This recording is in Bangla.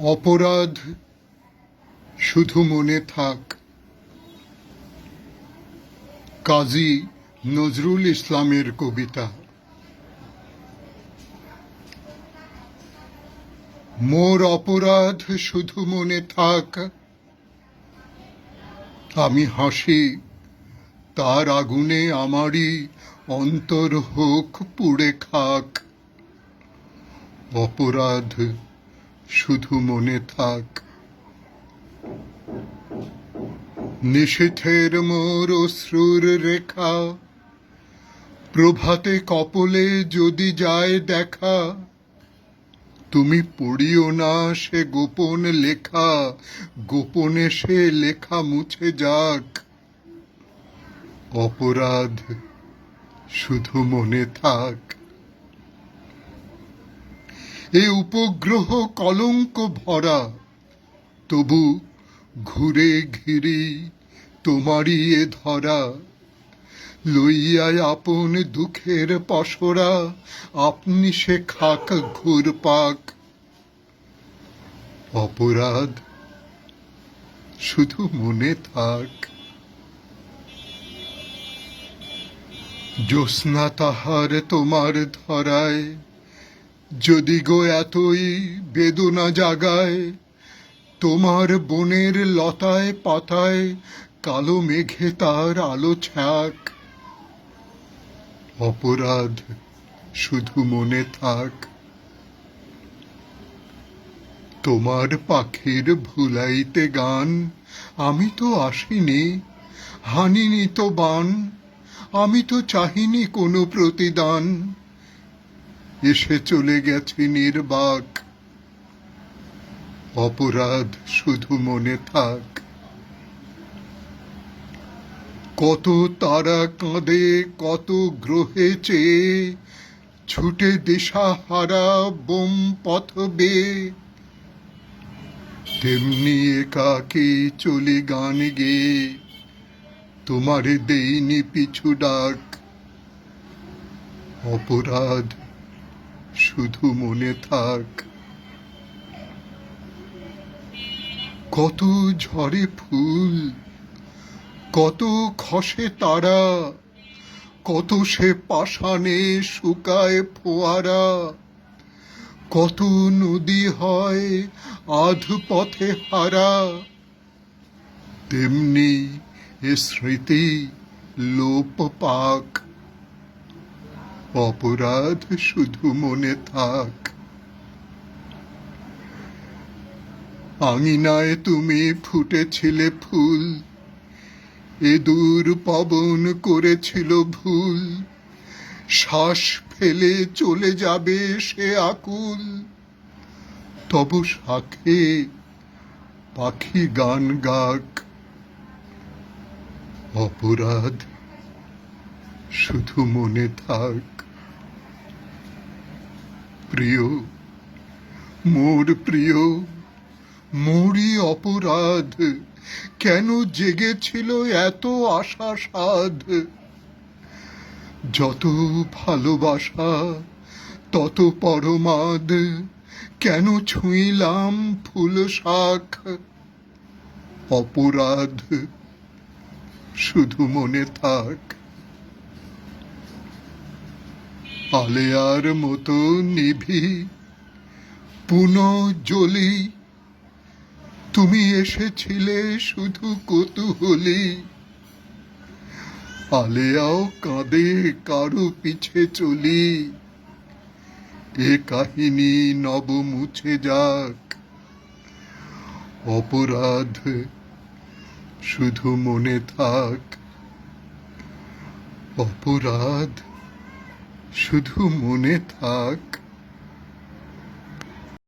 অপরাধ শুধু মনে থাক। কাজী নজরুল ইসলামের কবিতা। মোর অপরাধ শুধু মনে থাক, আমি হাসি, তার আগুনে আমারই অন্তর হোক পুড়ে খাক। অপরাধ শুধু মনে থাক। নিশীথের মোর অশ্রুর রেখা, প্রভাতে কপলে যদি যায় দেখা, তুমি পড়িও না সে গোপন লেখা, গোপনে সে লেখা মুছে যাক। অপরাধ শুধু মনে থাক। এ উপগ্রহ কলঙ্ক ভরা। তবু ঘুরে ঘিরি তোমারই এ ধরা। লইয়ায় আপন দুঃখের পসরা আপনি সে খাক ঘুর পাক অপরাধ শুধু মনে থাক। জ্যোৎস্না তাহার তোমার ধরায় যদি গো এতই বেদনা জাগায়, তোমার বনের লতায় পাতায় কালো মেঘে তার আলো ছাক অপরাধ শুধু মনে থাক। তোমার পাখির ভুলাইতে গান আমি তো আসিনি, হানিনি তো বান, আমি তো চাহিনি কোনো প্রতিদান। এসে চলে গেছে নির্বাক। অপরাধ শুধু মনে থাক। কত তারা কাঁদে, কত গ্রহে চেয়ে। ছুটে দিশা হারা বোম পথ বেয়ে। তেমনি একাকে চলে গান গেয়ে। তোমারে দেইনি পিছু ডাক। অপরাধ শুধু মনে থাক। কত ঝরে ফুল, কত খসে তারা, কত সে পাষাণে শুকায় ফোয়ারা, কত নদী হয় আধ পথে হারা। তেমনি এ স্মৃতি লোপ পাক। অপরাধ শুধু মনে থাক। আঙিনায় তুমি ফুটেছিলে ফুল, এ দূর পবন করেছিল ভুল। শ্বাস ফেলে চলে যাবে সে আকুল। তব শাখে পাখি গান গাক। অপরাধ শুধু মনে থাক। প্রিয়, মোর প্রিয়, মোরই অপরাধ। কেন জেগেছিল এত আশা সাধ? যত ভালোবাসা, তত পরমাদ। কেন ছুঁইলাম ফুল শাখ অপরাধ শুধু মনে থাক। আলেয়ার মতো নিভি পুনঃ জ্বলি তুমি এসেছিলে শুধু কৌতূহলী। আলেয়াও কাঁদে, কারও পিছে চলি। এ কাহিনী নব মুছে যাক। অপরাধ শুধু মনে থাক। অপরাধ শুধু মনে থাক।